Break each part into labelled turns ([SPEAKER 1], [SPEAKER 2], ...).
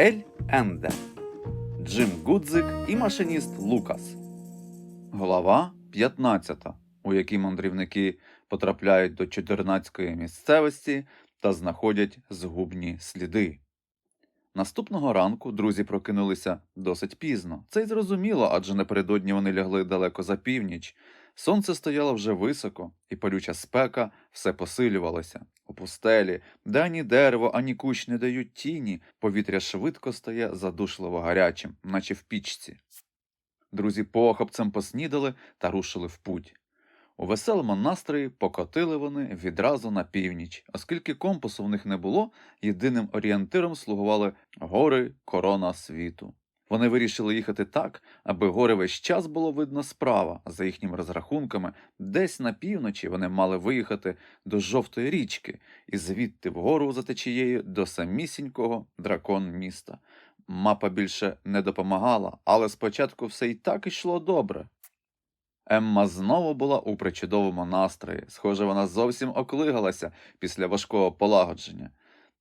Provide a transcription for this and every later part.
[SPEAKER 1] Ель Енде, Джим Гудзик і машиніст Лукас. Глава 15, у якій мандрівники потрапляють до чудернацької місцевості та знаходять згубні сліди. Наступного ранку друзі прокинулися досить пізно. Це й зрозуміло, адже напередодні вони лягли далеко за північ. Сонце стояло вже високо, і палюча спека все посилювалася. У пустелі, де ані дерево, ані кущ не дають тіні, повітря швидко стає задушливо гарячим, наче в пічці. Друзі похопцем поснідали та рушили в путь. У веселому настрої покотили вони відразу на північ, оскільки компасу в них не було, єдиним орієнтиром слугували гори корона світу. Вони вирішили їхати так, аби гори весь час було видно справа. За їхніми розрахунками, десь на півночі вони мали виїхати до жовтої річки і звідти вгору за течією до самісінького дракон міста. Мапа більше не допомагала, але спочатку все й так ішло добре. Емма знову була у причудовому настрої. Схоже, вона зовсім оклигалася після важкого полагодження.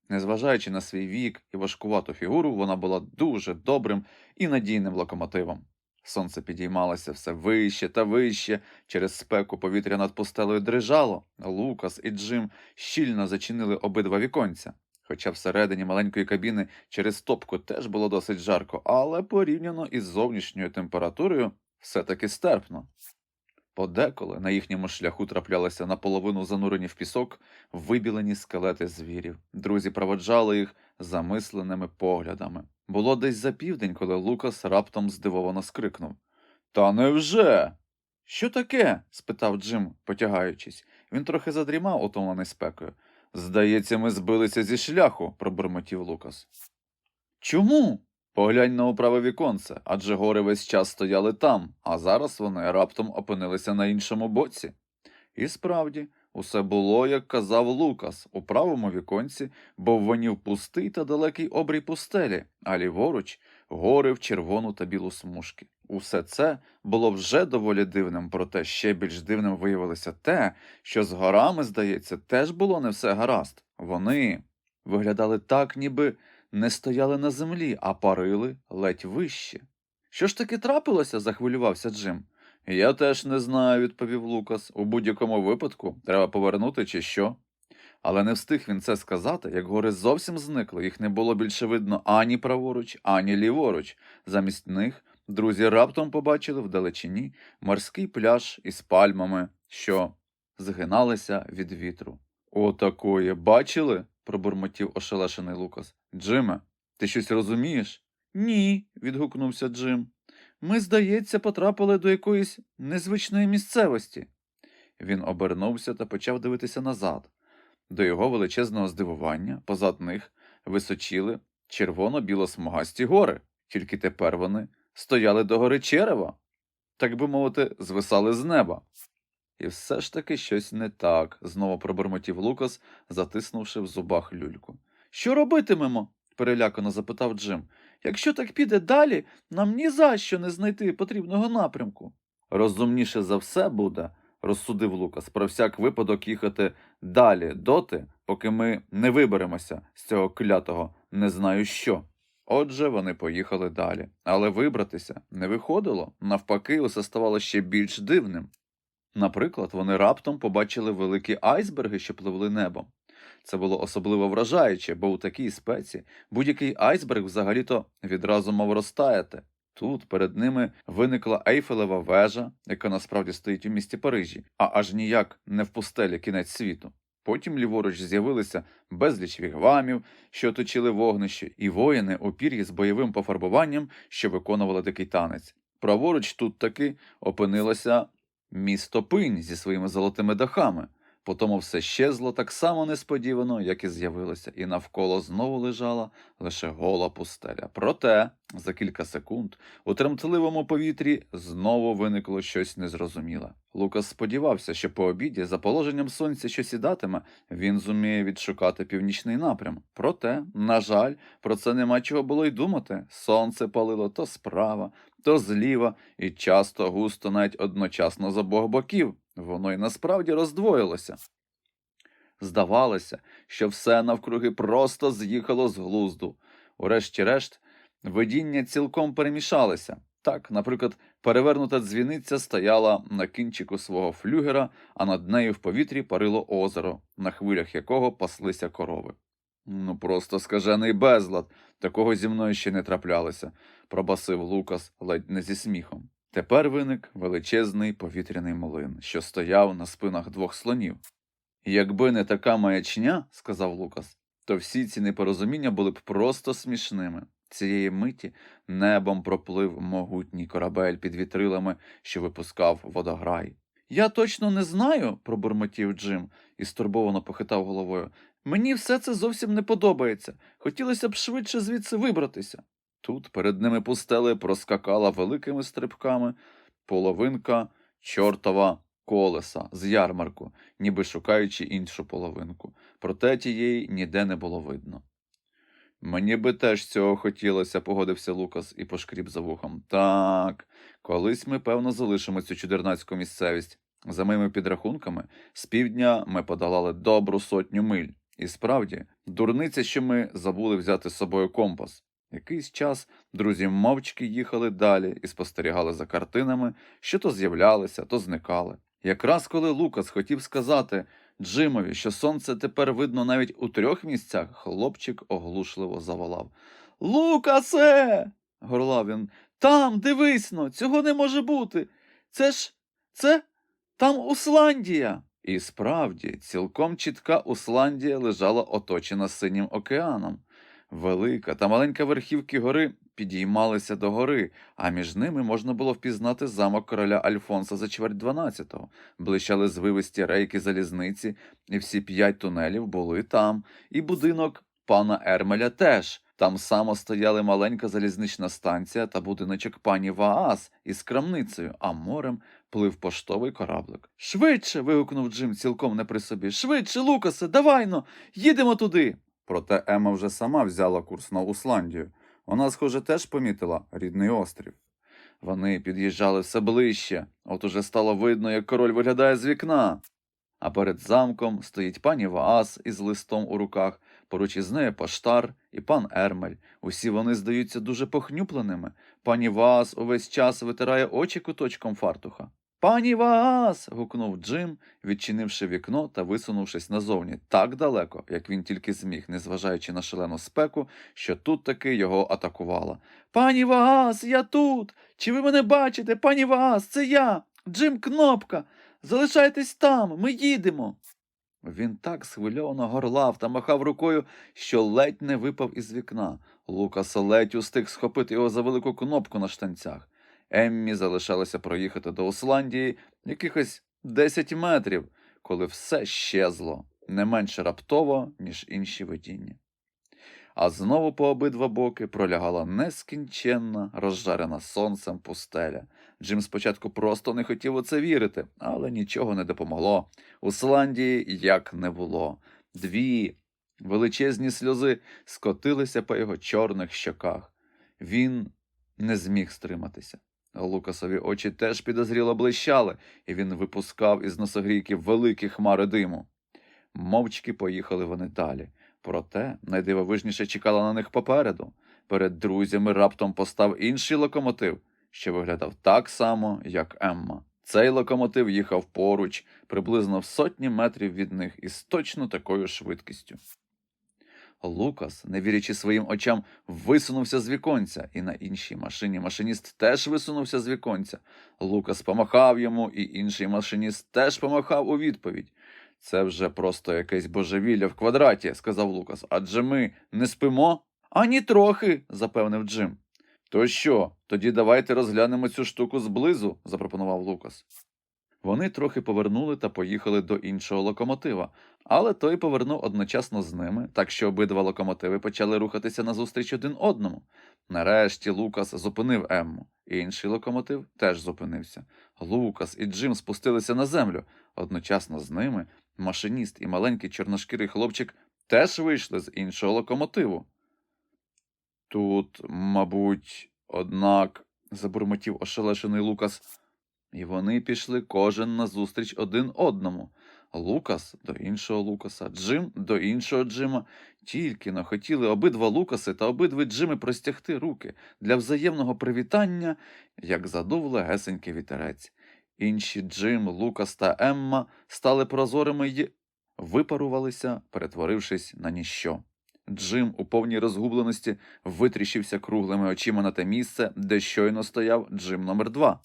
[SPEAKER 1] Незважаючи на свій вік і важкувату фігуру, вона була дуже добрим і надійним локомотивом. Сонце підіймалося все вище та вище, через спеку повітря над пустелею дрижало. Лукас і Джим щільно зачинили обидва віконця. Хоча всередині маленької кабіни через топку теж було досить жарко, але порівняно із зовнішньою температурою все-таки стерпно. Подеколи на їхньому шляху траплялися наполовину занурені в пісок вибілені скелети звірів. Друзі проводжали їх замисленими поглядами. Було десь за південь, коли Лукас раптом здивовано скрикнув. Та невже? Що таке? спитав Джим, потягаючись. Він трохи задрімав, утомлений спекою. Здається, ми збилися зі шляху, пробурмотів Лукас. Чому? Поглянь на управе віконце, адже гори весь час стояли там, а зараз вони раптом опинилися на іншому боці. І справді, усе було, як казав Лукас, у правому віконці бовванів пустий та далекий обрій пустелі, а ліворуч гори в червону та білу смужки. Усе це було вже доволі дивним, проте ще більш дивним виявилося те, що з горами, здається, теж було не все гаразд. Вони виглядали так, ніби не стояли на землі, а парили ледь вище. Що ж таки трапилося? захвилювався Джим. Я теж не знаю, відповів Лукас. У будь-якому випадку треба повернути чи що. Але не встиг він це сказати, як гори зовсім зникли, їх не було більше видно ані праворуч, ані ліворуч. Замість них друзі раптом побачили вдалечині морський пляж із пальмами, що згиналися від вітру. Отакої бачили? Пробурмотів ошелешений Лукас. Джиме, ти щось розумієш? Ні, відгукнувся Джим. Ми, здається, потрапили до якоїсь незвичної місцевості. Він обернувся та почав дивитися назад. До його величезного здивування позад них височіли червоно-біло-смугасті гори, тільки тепер вони стояли до гори черева, так би мовити, звисали з неба. І все ж таки щось не так, знову пробормотів Лукас, затиснувши в зубах люльку. Що робитимемо? перелякано запитав Джим. Якщо так піде далі, нам ні за що не знайти потрібного напрямку. Розумніше за все буде, розсудив Лукас, про всяк випадок їхати далі доти, поки ми не виберемося з цього клятого не знаю що. Отже, вони поїхали далі, але вибратися не виходило, навпаки, усе ставало ще більш дивним. Наприклад, вони раптом побачили великі айсберги, що пливли небом. Це було особливо вражаюче, бо у такій спеці будь-який айсберг взагалі-то відразу мав розтаяти. Тут перед ними виникла Ейфелева вежа, яка насправді стоїть у місті Парижі, а аж ніяк не в пустелі кінець світу. Потім ліворуч з'явилися безліч вігвамів, що оточили вогнище, і воїни у пір'ї з бойовим пофарбуванням, що виконували такий танець. Праворуч тут таки опинилося місто Пинь зі своїми золотими дахами. Потому все щезло так само несподівано, як і з'явилося, і навколо знову лежала лише гола пустеля. Проте, за кілька секунд, у тремтливому повітрі знову виникло щось незрозуміле. Лукас сподівався, що по обіді, за положенням сонця, що сідатиме, він зуміє відшукати північний напрям. Проте, на жаль, про це нема чого було й думати. Сонце палило то справа, то зліва, і часто густо навіть одночасно з обох боків. Воно й насправді роздвоїлося. Здавалося, що все навкруги просто з'їхало з глузду. Урешті-решт, видіння цілком перемішалися. Так, наприклад, перевернута дзвіниця стояла на кінчику свого флюгера, а над нею в повітрі парило озеро, на хвилях якого паслися корови. Ну, просто скажений безлад, такого зі мною ще не траплялося, пробасив Лукас ледь не зі сміхом. Тепер виник величезний повітряний млин, що стояв на спинах двох слонів. Якби не така маячня, сказав Лукас, то всі ці непорозуміння були б просто смішними. Цієї миті небом проплив могутній корабель під вітрилами, що випускав водограй. Я точно не знаю, пробурмотів Джим і стурбовано похитав головою. Мені все це зовсім не подобається. Хотілося б швидше звідси вибратися. Тут перед ними пустели проскакала великими стрибками половинка чортова колеса з ярмарку, ніби шукаючи іншу половинку. Проте тієї ніде не було видно. Мені би теж цього хотілося, погодився Лукас і пошкріб за вухом. Так, колись ми, певно, залишимо цю чудернацьку місцевість. За моїми підрахунками, з півдня ми подолали добру сотню миль. І справді, дурниця, що ми забули взяти з собою компас. Якийсь час друзі мовчки їхали далі і спостерігали за картинами, що то з'являлися, то зникали. Якраз коли Лукас хотів сказати Джимові, що сонце тепер видно навіть у трьох місцях, хлопчик оглушливо заволав. Лукасе. горлав він. Там, дивись но, цього не може бути. Це ж це там Усландія. І справді, цілком чітка Усландія лежала оточена синім океаном. Велика та маленька верхівки гори підіймалися до гори, а між ними можна було впізнати замок короля Альфонса за чверть дванадцятого. Блищали звивисті рейки залізниці, і всі п'ять тунелів були там, і будинок пана Ермеля теж. Там само стояли маленька залізнична станція та будиночок пані Ваас із крамницею, а морем плив поштовий кораблик. Швидше. вигукнув Джим цілком не при собі. Швидше, Лукасе, давайно, їдемо туди. Проте Ема вже сама взяла курс на Усландію. Вона, схоже, теж помітила рідний острів. Вони під'їжджали все ближче, от уже стало видно, як король виглядає з вікна. А перед замком стоїть пані Ваас із листом у руках, поруч із нею поштар і пан Ермель. Усі вони здаються дуже похнюпленими. Пані Ваас увесь час витирає очі куточком фартуха. Пані Ваас. гукнув Джим, відчинивши вікно та висунувшись назовні так далеко, як він тільки зміг, незважаючи на шалену спеку, що тут таки його атакувала. Пані Ваас, я тут. Чи ви мене бачите? Пані Ваас, це я, Джим Кнопка. Залишайтесь там, ми їдемо. Він так схвильовано горлав та махав рукою, що ледь не випав із вікна. Лукас ледь устиг схопити його за велику кнопку на штанцях. Еммі залишалося проїхати до Усландії якихось 10 метрів, коли все щезло, не менше раптово, ніж інші видіння. А знову по обидва боки пролягала нескінченна, розжарена сонцем пустеля. Джим спочатку просто не хотів у це вірити, але нічого не допомогло. Усландії як не було. Дві величезні сльози скотилися по його чорних щоках. Він не зміг стриматися. Лукасові очі теж підозріло блищали, і він випускав із носогрійки великі хмари диму. Мовчки поїхали вони далі. Проте найдивовижніше чекало на них попереду. Перед друзями раптом постав інший локомотив, що виглядав так само, як Емма. Цей локомотив їхав поруч, приблизно в сотні метрів від них, із точно такою швидкістю. Лукас, не вірячи своїм очам, висунувся з віконця, і на іншій машині машиніст теж висунувся з віконця. Лукас помахав йому, і інший машиніст теж помахав у відповідь. Це вже просто якесь божевілля в квадраті, сказав Лукас. Адже ми не спимо? Ані трохи, запевнив Джим. То що, тоді давайте розглянемо цю штуку зблизу, запропонував Лукас. Вони трохи повернули та поїхали до іншого локомотива, але той повернув одночасно з ними, так що обидва локомотиви почали рухатися назустріч один одному. Нарешті Лукас зупинив Емму. Інший локомотив теж зупинився. Лукас і Джим спустилися на землю. Одночасно з ними машиніст і маленький чорношкірий хлопчик теж вийшли з іншого локомотиву. Тут, мабуть, однак, забурмотів ошелешений Лукас. І вони пішли кожен назустріч один одному. Лукас до іншого Лукаса, Джим до іншого Джима. Тільки но хотіли обидва Лукаси та обидві Джими простягти руки для взаємного привітання, як задув легесенький вітерець. Інші Джим, Лукас та Емма стали прозорими й випарувалися, перетворившись на ніщо. Джим у повній розгубленості витріщився круглими очима на те місце, де щойно стояв Джим номер два.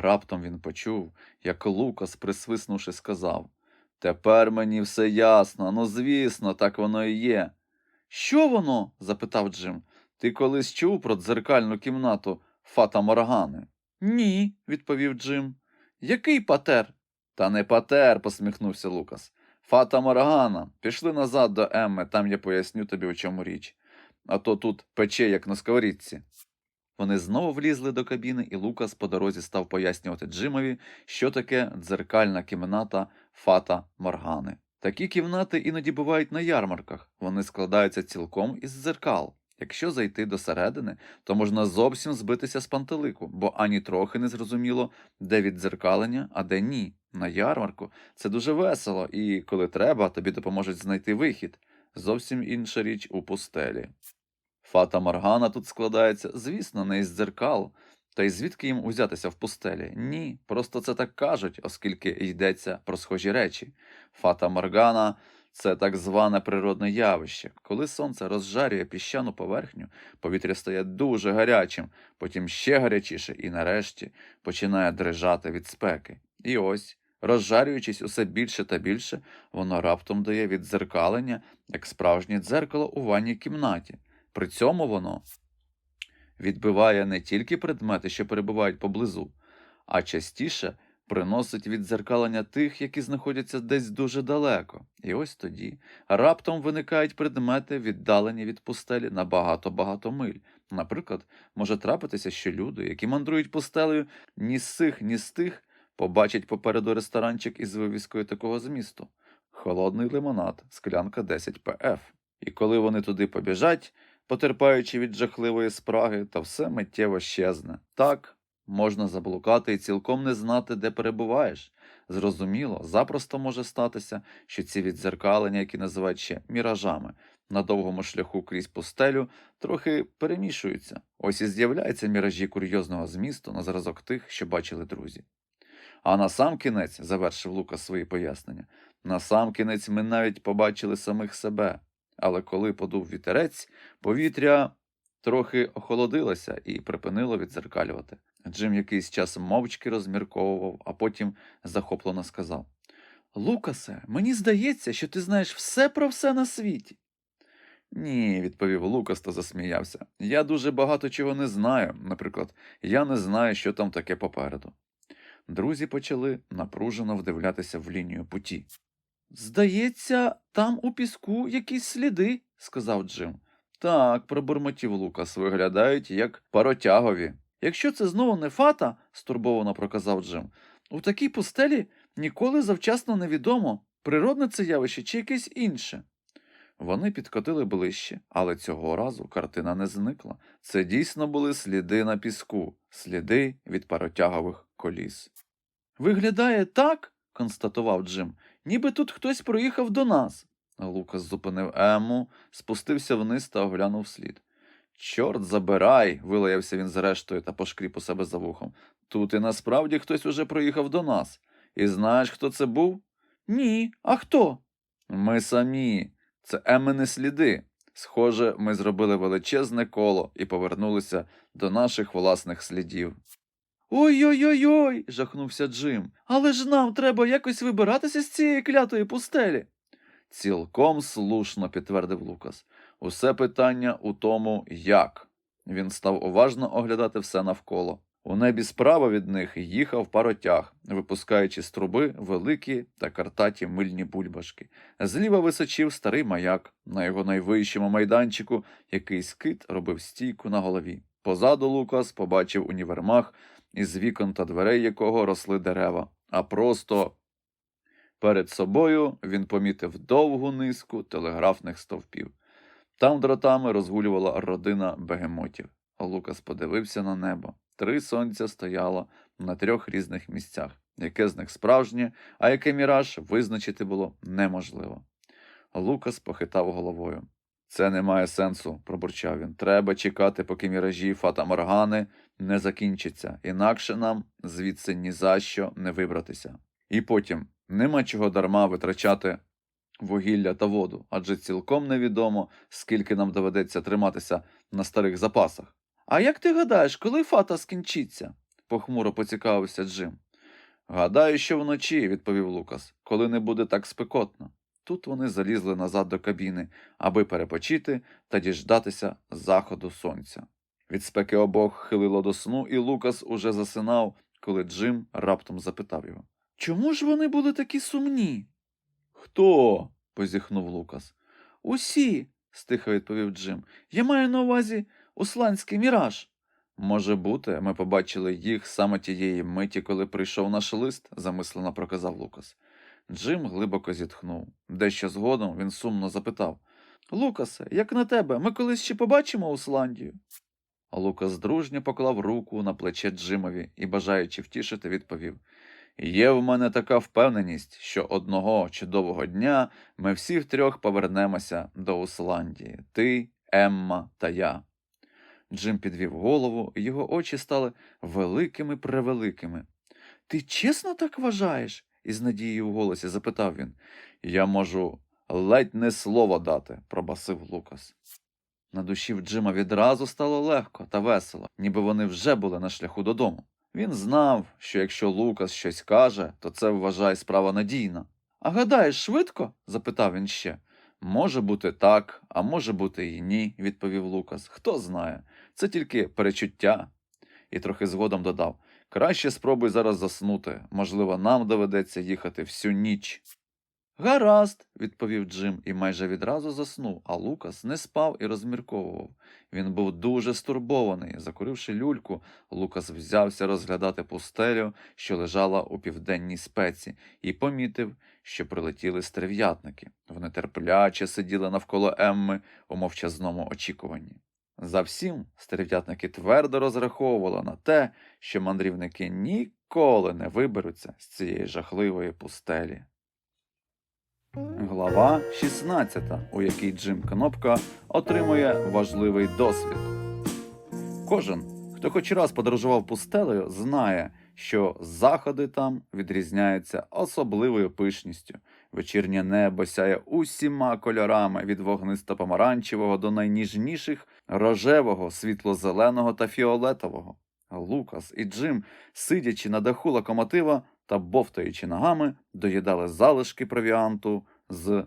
[SPEAKER 1] Раптом він почув, як Лукас, присвиснувши, сказав Тепер мені все ясно, ну звісно, так воно і є. Що воно? запитав Джим. Ти колись чув про дзеркальну кімнату Фата Моргани? Ні, відповів Джим. Який патер? Та не патер, посміхнувся Лукас. Фата Моргана. Пішли назад до Емми, там я поясню тобі, у чому річ. А то тут пече, як на сковорідці. Вони знову влізли до кабіни, і Лукас по дорозі став пояснювати Джимові, що таке дзеркальна кімната Фата Моргани. Такі кімнати іноді бувають на ярмарках. Вони складаються цілком із дзеркал. Якщо зайти до середини, то можна зовсім збитися з пантелику, бо ані трохи не зрозуміло, де віддзеркалення, а де ні. На ярмарку це дуже весело, і коли треба, тобі допоможуть знайти вихід. Зовсім інша річ у пустелі. Фата Моргана тут складається, звісно, не із дзеркал. Та й звідки їм узятися в пустелі? Ні, просто це так кажуть, оскільки йдеться про схожі речі. Фата Моргана це так зване природне явище. Коли сонце розжарює піщану поверхню, повітря стає дуже гарячим, потім ще гарячіше і нарешті починає дрижати від спеки. І ось, розжарюючись усе більше та більше, воно раптом дає віддзеркалення, як справжнє дзеркало у ванній кімнаті. При цьому воно відбиває не тільки предмети, що перебувають поблизу, а частіше приносить віддзеркалення тих, які знаходяться десь дуже далеко. І ось тоді раптом виникають предмети, віддалені від пустелі на багато-багато миль. Наприклад, може трапитися, що люди, які мандрують пустелею ні з сих, ні з тих, побачать попереду ресторанчик із вивіскою такого змісту. Холодний лимонад, склянка 10 ПФ. І коли вони туди побіжать, потерпаючи від жахливої спраги, та все миттєво щезне. Так, можна заблукати і цілком не знати, де перебуваєш. Зрозуміло, запросто може статися, що ці відзеркалення, які називають ще міражами, на довгому шляху крізь пустелю, трохи перемішуються. Ось і з'являються міражі курйозного змісту на зразок тих, що бачили друзі. А на сам кінець, завершив Лукас свої пояснення, на сам кінець ми навіть побачили самих себе. Але коли подув вітерець, повітря трохи охолодилося і припинило відзеркалювати. Джим якийсь час мовчки розмірковував, а потім захоплено сказав: Лукасе, мені здається, що ти знаєш все про все на світі. Ні, відповів Лукас та засміявся. Я дуже багато чого не знаю. Наприклад, я не знаю, що там таке попереду. Друзі почали напружено вдивлятися в лінію путі. Здається, там у піску якісь сліди, сказав Джим. Так, пробурмотів Лукас, виглядають як паротягові. Якщо це знову не фата, стурбовано проказав Джим, у такій пустелі ніколи завчасно невідомо, природне це явище чи якесь інше. Вони підкотили ближче, але цього разу картина не зникла. Це дійсно були сліди на піску, сліди від паротягових коліс. Виглядає так, констатував Джим, ніби тут хтось проїхав до нас. Лукас зупинив Ему, спустився вниз та оглянув слід. Чорт забирай, вилаявся він зрештою та пошкріп у себе за вухом. Тут і насправді хтось уже проїхав до нас. І знаєш, хто це був? Ні. А хто? Ми самі. Це Емини сліди. Схоже, ми зробили величезне коло і повернулися до наших власних слідів. Ой-ой-ой, жахнувся Джим. Але ж нам треба якось вибиратися з цієї клятої пустелі. Цілком слушно підтвердив Лукас. Усе питання у тому, як. Він став уважно оглядати все навколо. У небі справа від них їхав паротяг, випускаючи з труби великі та картаті мильні бульбашки. Зліва височив старий маяк. На його найвищому майданчику якийсь кит робив стійку на голові. Позаду Лукас побачив універмаг, із вікон та дверей якого росли дерева, а просто перед собою він помітив довгу низку телеграфних стовпів. Там дротами розгулювала родина бегемотів. Лукас подивився на небо. Три сонця стояло на трьох різних місцях. яке з них справжнє, а яке міраж визначити було неможливо. Лукас похитав головою. Це не має сенсу, пробурчав він. Треба чекати, поки міражі Фата Моргани не закінчаться, інакше нам звідси ні за що не вибратися. І потім нема чого дарма витрачати вугілля та воду, адже цілком невідомо, скільки нам доведеться триматися на старих запасах. А як ти гадаєш, коли фата скінчиться? похмуро поцікавився Джим. Гадаю, що вночі, відповів Лукас, коли не буде так спекотно. Тут вони залізли назад до кабіни, аби перепочити та діждатися заходу сонця. Від спеки обох хилило до сну, і Лукас уже засинав, коли Джим раптом запитав його Чому ж вони були такі сумні? Хто? позіхнув Лукас. Усі, стиха відповів Джим. Я маю на увазі усланський міраж. Може бути, ми побачили їх саме тієї миті, коли прийшов наш лист, замислено проказав Лукас. Джим глибоко зітхнув. Дещо згодом він сумно запитав Лукасе, як на тебе, ми колись ще побачимо Усландію? Лукас дружньо поклав руку на плече Джимові і, бажаючи втішити, відповів Є в мене така впевненість, що одного чудового дня ми всі втрьох повернемося до Усландії ти, Емма та я. Джим підвів голову, його очі стали великими превеликими. Ти чесно так вважаєш? Із надією в голосі запитав він. Я можу ледь не слово дати, пробасив Лукас. На душі в Джима відразу стало легко та весело, ніби вони вже були на шляху додому. Він знав, що якщо Лукас щось каже, то це вважає справа надійна. А гадаєш, швидко? запитав він ще. Може бути так, а може бути і ні, відповів Лукас. Хто знає. Це тільки перечуття. І трохи згодом додав краще спробуй зараз заснути. Можливо, нам доведеться їхати всю ніч. Гаразд, відповів Джим і майже відразу заснув, а Лукас не спав і розмірковував. Він був дуже стурбований. Закуривши люльку, Лукас взявся розглядати пустелю, що лежала у південній спеці, і помітив, що прилетіли стерв'ятники. Вони терпляче сиділи навколо Емми у мовчазному очікуванні. За всім стерв'ятники твердо розраховували на те, що мандрівники ніколи не виберуться з цієї жахливої пустелі. Глава 16, у якій Джим Кнопка отримує важливий досвід. Кожен, хто хоч раз подорожував пустелею, знає, що заходи там відрізняються особливою пишністю. Вечірнє небо сяє усіма кольорами від вогнисто-помаранчевого до найніжніших рожевого, світло-зеленого та фіолетового. Лукас і Джим, сидячи на даху локомотива та бовтаючи ногами, доїдали залишки провіанту з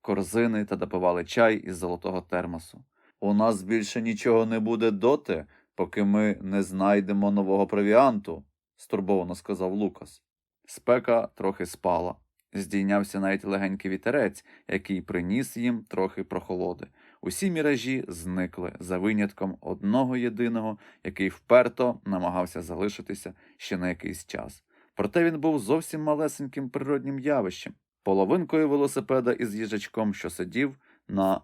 [SPEAKER 1] корзини та допивали чай із золотого термосу. У нас більше нічого не буде доти, поки ми не знайдемо нового провіанту, стурбовано сказав Лукас. Спека трохи спала. Здійнявся навіть легенький вітерець, який приніс їм трохи прохолоди. Усі міражі зникли за винятком одного єдиного, який вперто намагався залишитися ще на якийсь час. Проте він був зовсім малесеньким природнім явищем, половинкою велосипеда із їжачком, що сидів на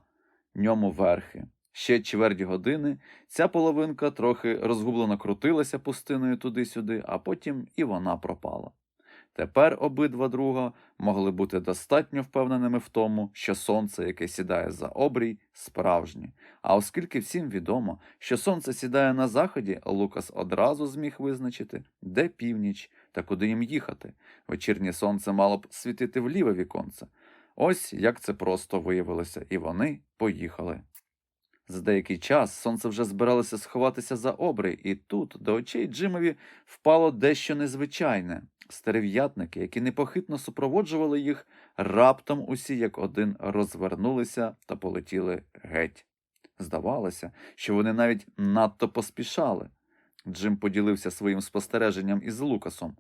[SPEAKER 1] ньому верхи. Ще чверть години ця половинка трохи розгублено крутилася пустиною туди-сюди, а потім і вона пропала. Тепер обидва друга могли бути достатньо впевненими в тому, що сонце, яке сідає за обрій, справжнє. А оскільки всім відомо, що сонце сідає на заході, Лукас одразу зміг визначити, де північ та куди їм їхати. Вечірнє сонце мало б світити в ліве віконце. Ось як це просто виявилося, і вони поїхали. За деякий час сонце вже збиралося сховатися за обрій, і тут до очей Джимові впало дещо незвичайне. Стерев'ятники, які непохитно супроводжували їх, раптом усі як один розвернулися та полетіли геть. Здавалося, що вони навіть надто поспішали. Джим поділився своїм спостереженням із Лукасом.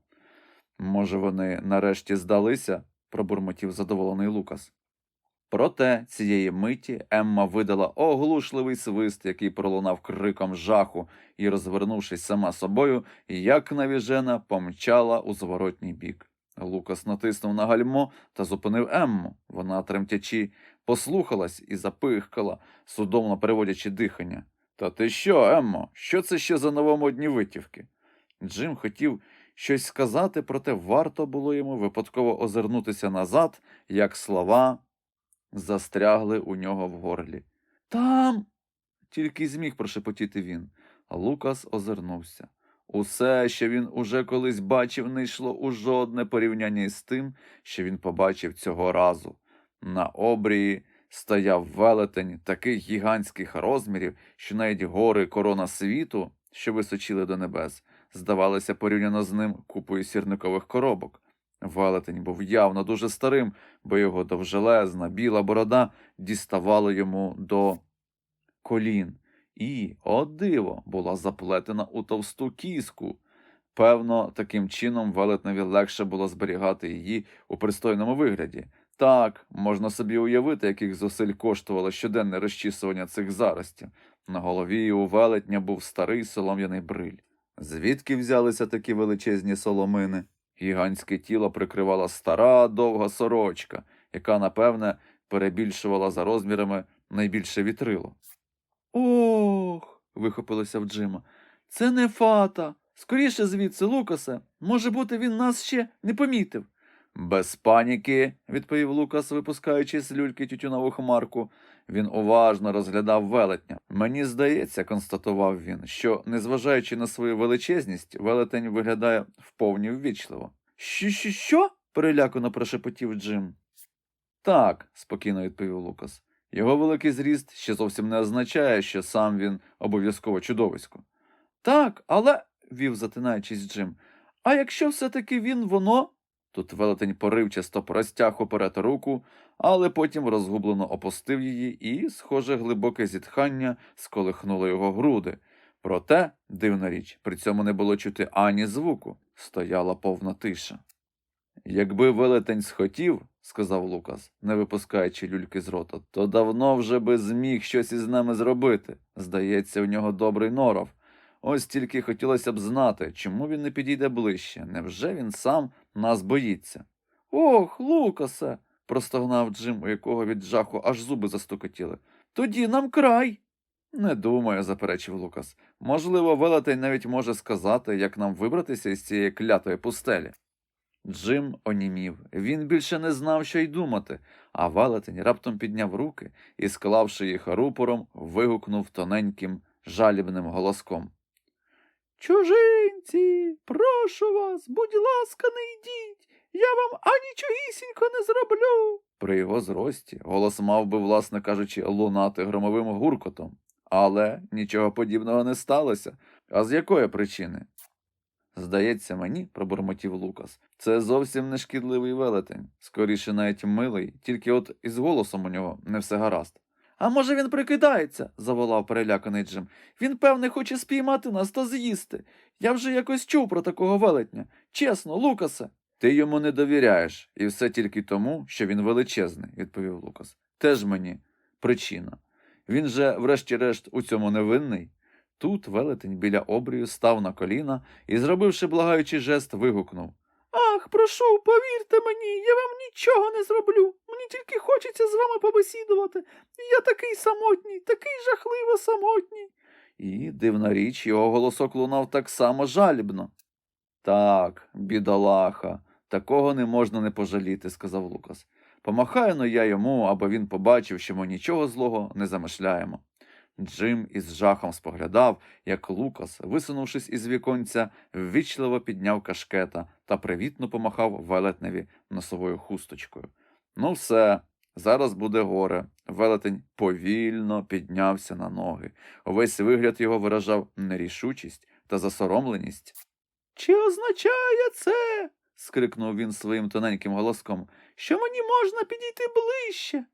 [SPEAKER 1] Може, вони нарешті здалися? пробурмотів задоволений Лукас. Проте цієї миті Емма видала оглушливий свист, який пролунав криком жаху, і, розвернувшись сама собою, як навіжена, помчала у зворотній бік. Лукас натиснув на гальмо та зупинив Емму. Вона, тремтячи, послухалась і запихкала, судомно переводячи дихання. Та ти що, Еммо? Що це ще за новомодні витівки? Джим хотів щось сказати, проте варто було йому випадково озирнутися назад, як слова застрягли у нього в горлі. Там. тільки зміг прошепотіти він. Лукас озирнувся. Усе, що він уже колись бачив, не йшло у жодне порівняння із тим, що він побачив цього разу. На обрії стояв велетень таких гігантських розмірів, що навіть гори корона світу, що височили до небес, здавалися порівняно з ним купою сірникових коробок. Велетень був явно дуже старим, бо його довжелезна біла борода діставала йому до колін, і, о диво, була заплетена у товсту кіску. Певно, таким чином велетневі легше було зберігати її у пристойному вигляді. Так, можна собі уявити, яких зусиль коштувало щоденне розчісування цих заростів. На голові у велетня був старий солом'яний бриль. Звідки взялися такі величезні соломини? Гігантське тіло прикривала стара довга сорочка, яка, напевне, перебільшувала за розмірами найбільше вітрило. Ох. вихопилося в Джима. Це не фата. Скоріше звідси, Лукасе. Може бути, він нас ще не помітив. Без паніки, відповів Лукас, випускаючи з люльки тютюнову хмарку. Він уважно розглядав велетня. Мені здається, констатував він, що, незважаючи на свою величезність, велетень виглядає вповні ввічливо. Що, що, що? перелякано прошепотів Джим. Так, спокійно відповів Лукас. Його великий зріст ще зовсім не означає, що сам він обов'язково чудовисько. Так, але, вів затинаючись Джим, а якщо все-таки він воно. Тут велетень поривчасто простяг уперед руку, але потім розгублено опустив її і, схоже, глибоке зітхання сколихнуло його груди. Проте, дивна річ, при цьому не було чути ані звуку, стояла повна тиша. Якби велетень схотів, сказав Лукас, не випускаючи люльки з рота, то давно вже би зміг щось із нами зробити. Здається, у нього добрий норов. Ось тільки хотілося б знати, чому він не підійде ближче. Невже він сам нас боїться? Ох, Лукасе. простогнав Джим, у якого від жаху аж зуби застукотіли. Тоді нам край. Не думаю, заперечив Лукас. Можливо, велетень навіть може сказати, як нам вибратися із цієї клятої пустелі. Джим онімів. Він більше не знав, що й думати, а велетень раптом підняв руки і, склавши їх рупором, вигукнув тоненьким, жалібним голоском. Чужинці, прошу вас, будь ласка, не йдіть. Я вам анічогісінько не зроблю. При його зрості голос мав би, власне кажучи, лунати громовим гуркотом. Але нічого подібного не сталося. А з якої причини? Здається мені, пробурмотів Лукас, це зовсім не шкідливий велетень, скоріше навіть милий, тільки от із голосом у нього не все гаразд. А може він прикидається, заволав переляканий Джим. Він, певне, хоче спіймати нас та з'їсти. Я вже якось чув про такого велетня. Чесно, Лукасе. Ти йому не довіряєш, і все тільки тому, що він величезний, відповів Лукас. Теж мені причина. Він же, врешті-решт, у цьому не винний. Тут велетень біля обрію став на коліна і, зробивши благаючий жест, вигукнув Ах, прошу, повірте мені, я вам нічого не зроблю. Мені тільки хочеться з вами побесідувати. Я такий самотній, такий жахливо самотній. І, дивна річ, його голосок лунав так само жалібно. Так, бідолаха, такого не можна не пожаліти, сказав Лукас. Помахаю но я йому, аби він побачив, що ми нічого злого не замишляємо. Джим із жахом споглядав, як Лукас, висунувшись із віконця, ввічливо підняв кашкета та привітно помахав велетневі носовою хусточкою. Ну, все, зараз буде горе. Велетень повільно піднявся на ноги. Увесь вигляд його виражав нерішучість та засоромленість. Чи означає це? скрикнув він своїм тоненьким голоском, що мені можна підійти ближче.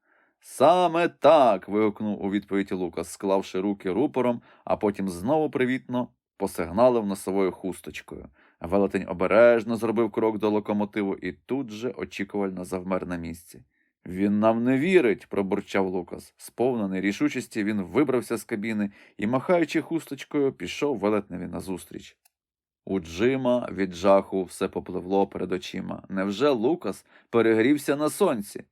[SPEAKER 1] Саме так. вигукнув у відповідь Лукас, склавши руки рупором, а потім знову привітно посигналив носовою хусточкою. Велетень обережно зробив крок до локомотиву і тут же очікувально завмер на місці. Він нам не вірить, пробурчав Лукас. Сповнений рішучості він вибрався з кабіни і, махаючи хусточкою, пішов велетневі назустріч. У Джима від жаху все попливло перед очима. Невже Лукас перегрівся на сонці?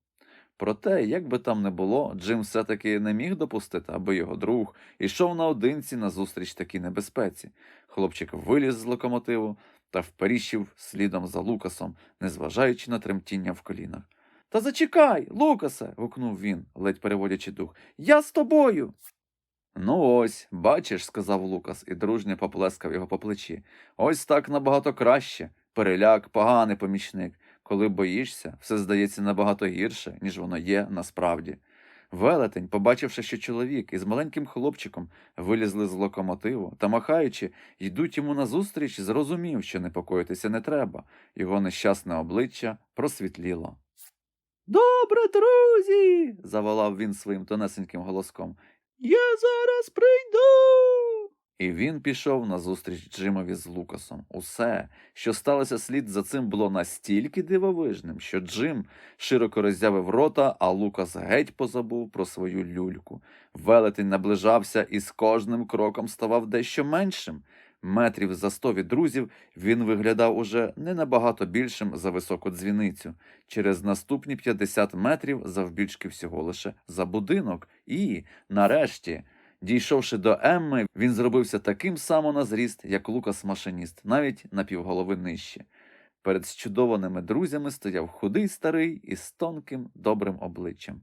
[SPEAKER 1] Проте, як би там не було, Джим все-таки не міг допустити, аби його друг ішов наодинці назустріч такій небезпеці. Хлопчик виліз з локомотиву та вперіщив слідом за Лукасом, незважаючи на тремтіння в колінах. Та зачекай, Лукасе. гукнув він, ледь переводячи дух. Я з тобою. Ну ось, бачиш, сказав Лукас і дружньо поплескав його по плечі. Ось так набагато краще. Переляк, поганий помічник. Коли боїшся, все здається набагато гірше, ніж воно є насправді. Велетень, побачивши, що чоловік із маленьким хлопчиком вилізли з локомотиву та, махаючи, йдуть йому назустріч, зрозумів, що непокоїтися не треба. Його нещасне обличчя просвітліло. Добре, друзі. заволав він своїм тонесеньким голоском. Я зараз прийду. І він пішов назустріч Джимові з Лукасом. Усе, що сталося слід за цим, було настільки дивовижним, що Джим широко роззявив рота, а Лукас геть позабув про свою люльку. Велетень наближався і з кожним кроком ставав дещо меншим. Метрів за сто від друзів він виглядав уже не набагато більшим за високу дзвіницю. Через наступні 50 метрів завбільшки всього лише за будинок. І, нарешті, дійшовши до Емми, він зробився таким само на зріст, як Лукас машиніст, навіть на півголови нижче. Перед зчудованими друзями стояв худий старий із тонким добрим обличчям.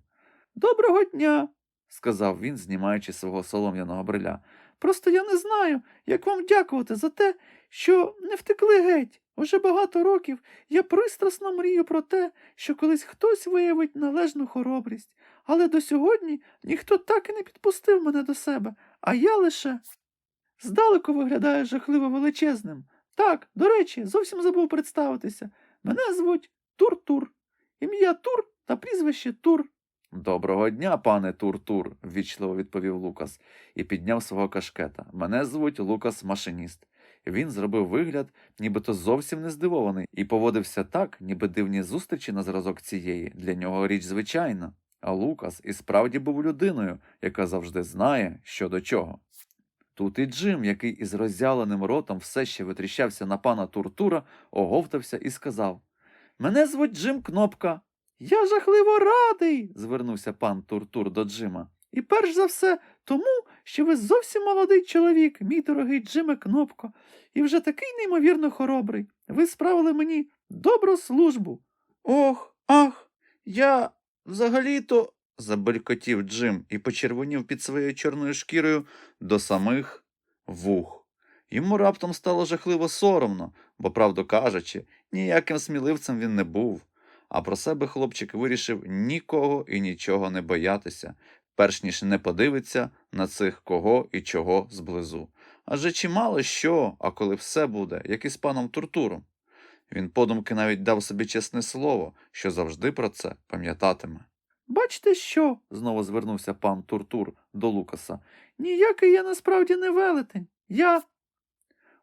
[SPEAKER 1] Доброго дня, сказав він, знімаючи свого солом'яного бриля. Просто я не знаю, як вам дякувати за те, що не втекли геть. Уже багато років я пристрасно мрію про те, що колись хтось виявить належну хоробрість, але до сьогодні ніхто так і не підпустив мене до себе, а я лише здалеку виглядаю жахливо величезним. Так, до речі, зовсім забув представитися. Мене звуть Тур-Тур. Ім'я Тур та прізвище Тур. Доброго дня, пане Тур-Тур, ввічливо відповів Лукас і підняв свого кашкета. Мене звуть Лукас Машиніст. Він зробив вигляд, нібито зовсім не здивований, і поводився так, ніби дивні зустрічі на зразок цієї для нього річ звичайна. А Лукас і справді був людиною, яка завжди знає, що до чого. Тут і Джим, який із роззяленим ротом все ще витріщався на пана Туртура, оговтався і сказав Мене звуть Джим Кнопка. Я жахливо радий, звернувся пан Туртур до Джима. І перш за все тому, що ви зовсім молодий чоловік, мій дорогий Джиме Кнопко, і вже такий неймовірно хоробрий. Ви справили мені добру службу. Ох, ах, я взагалі-то. забелькотів Джим і почервонів під своєю чорною шкірою до самих вух. Йому раптом стало жахливо соромно, бо, правду кажучи, ніяким сміливцем він не був. А про себе хлопчик вирішив нікого і нічого не боятися, перш ніж не подивиться на цих кого і чого зблизу. Адже чимало що, а коли все буде, як і з паном Туртуром. Він подумки навіть дав собі чесне слово, що завжди про це пам'ятатиме. Бачите що? знову звернувся пан Туртур до Лукаса. Ніякий я насправді не велетень. Я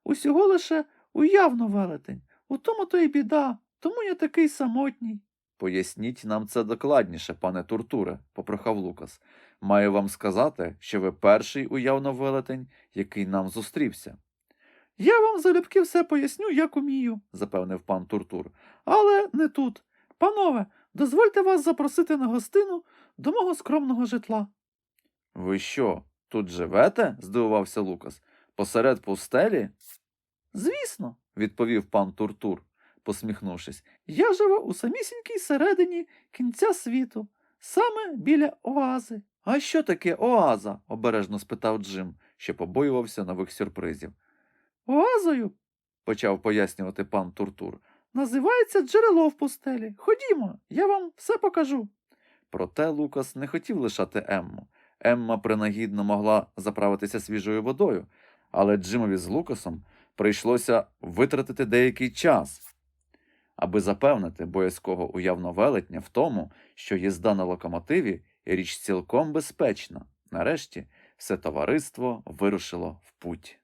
[SPEAKER 1] усього лише уявно велетень. У тому то й біда, тому я такий самотній. Поясніть нам це докладніше, пане Туртуре, попрохав Лукас. Маю вам сказати, що ви перший уявно велетень, який нам зустрівся. Я вам залюбки все поясню, як умію, запевнив пан Туртур. Але не тут. Панове, дозвольте вас запросити на гостину до мого скромного житла. Ви що, тут живете? здивувався Лукас. Посеред пустелі? Звісно, відповів пан Туртур, посміхнувшись. Я живу у самісінькій середині кінця світу, саме біля оази. А що таке оаза? обережно спитав Джим, що побоювався нових сюрпризів. Оазою, почав пояснювати пан Туртур, називається джерело в пустелі. Ходімо, я вам все покажу. Проте Лукас не хотів лишати Емму. Емма принагідно могла заправитися свіжою водою, але Джимові з Лукасом прийшлося витратити деякий час, аби запевнити боязкого уявно велетня в тому, що їзда на локомотиві річ цілком безпечна. Нарешті все товариство вирушило в путь.